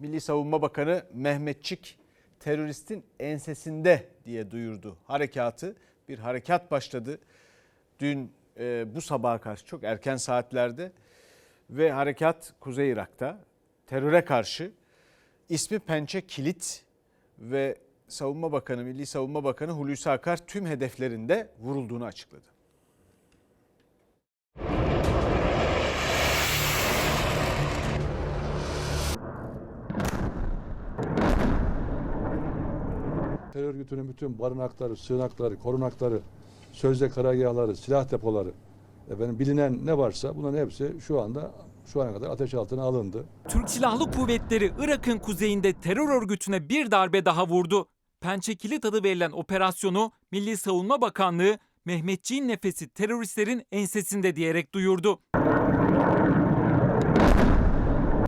Milli Savunma Bakanı Mehmetçik teröristin ensesinde diye duyurdu harekatı. Bir harekat başladı dün e, bu sabaha karşı çok erken saatlerde ve harekat Kuzey Irak'ta teröre karşı ismi Pençe Kilit ve Savunma Bakanı, Milli Savunma Bakanı Hulusi Akar tüm hedeflerinde vurulduğunu açıkladı. Terör örgütünün bütün barınakları, sığınakları, korunakları, sözde karargahları, silah depoları, efendim bilinen ne varsa bunların hepsi şu anda şu ana kadar ateş altına alındı. Türk Silahlı Kuvvetleri Irak'ın kuzeyinde terör örgütüne bir darbe daha vurdu. Pençekilit adı verilen operasyonu Milli Savunma Bakanlığı Mehmetçiğin nefesi teröristlerin ensesinde diyerek duyurdu.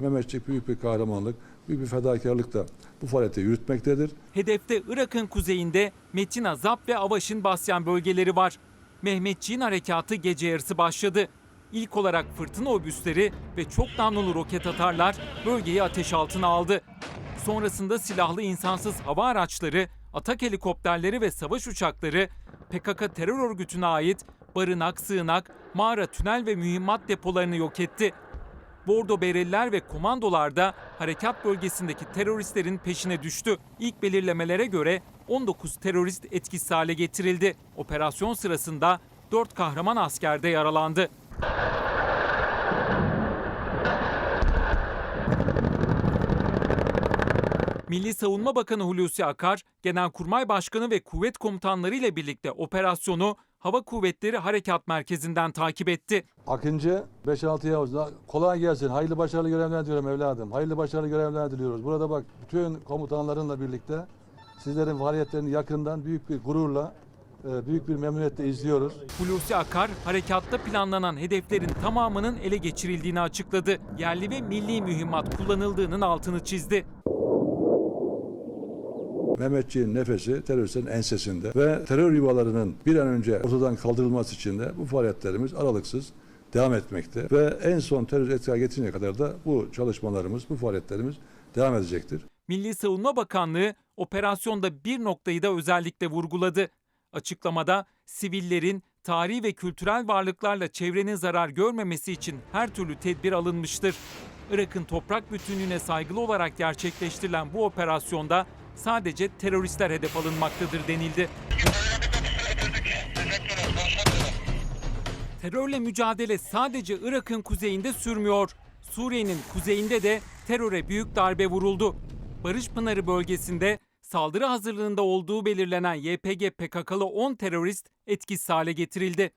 Mehmetçik büyük bir kahramanlık, büyük bir fedakarlık da bu faaliyeti yürütmektedir. Hedefte Irak'ın kuzeyinde Metin Azap ve Avaş'ın Basyan bölgeleri var. Mehmetçiğin harekatı gece yarısı başladı. İlk olarak fırtına obüsleri ve çok namlulu roket atarlar bölgeyi ateş altına aldı. Sonrasında silahlı insansız hava araçları, atak helikopterleri ve savaş uçakları PKK terör örgütüne ait barınak, sığınak, mağara, tünel ve mühimmat depolarını yok etti. Bordo Bereliler ve komandolar da harekat bölgesindeki teröristlerin peşine düştü. İlk belirlemelere göre 19 terörist etkisiz hale getirildi. Operasyon sırasında 4 kahraman asker de yaralandı. Milli Savunma Bakanı Hulusi Akar, Genelkurmay Başkanı ve kuvvet komutanları ile birlikte operasyonu Hava Kuvvetleri Harekat Merkezi'nden takip etti. Akıncı 5-6 Yavuz'da kolay gelsin. Hayırlı başarılı görevler diliyorum evladım. Hayırlı başarılı görevler diliyoruz. Burada bak bütün komutanlarınla birlikte sizlerin faaliyetlerini yakından büyük bir gururla, e, büyük bir memnuniyetle izliyoruz. Hulusi Akar, harekatta planlanan hedeflerin tamamının ele geçirildiğini açıkladı. Yerli ve milli mühimmat kullanıldığının altını çizdi. Mehmetçiğin nefesi teröristlerin ensesinde ve terör yuvalarının bir an önce ortadan kaldırılması için de bu faaliyetlerimiz aralıksız devam etmekte. Ve en son terör etkaya getirecek kadar da bu çalışmalarımız, bu faaliyetlerimiz devam edecektir. Milli Savunma Bakanlığı operasyonda bir noktayı da özellikle vurguladı. Açıklamada sivillerin tarihi ve kültürel varlıklarla çevrenin zarar görmemesi için her türlü tedbir alınmıştır. Irak'ın toprak bütünlüğüne saygılı olarak gerçekleştirilen bu operasyonda sadece teröristler hedef alınmaktadır denildi. Terörle mücadele sadece Irak'ın kuzeyinde sürmüyor. Suriye'nin kuzeyinde de teröre büyük darbe vuruldu. Barış Pınarı bölgesinde saldırı hazırlığında olduğu belirlenen YPG PKK'lı 10 terörist etkisiz hale getirildi.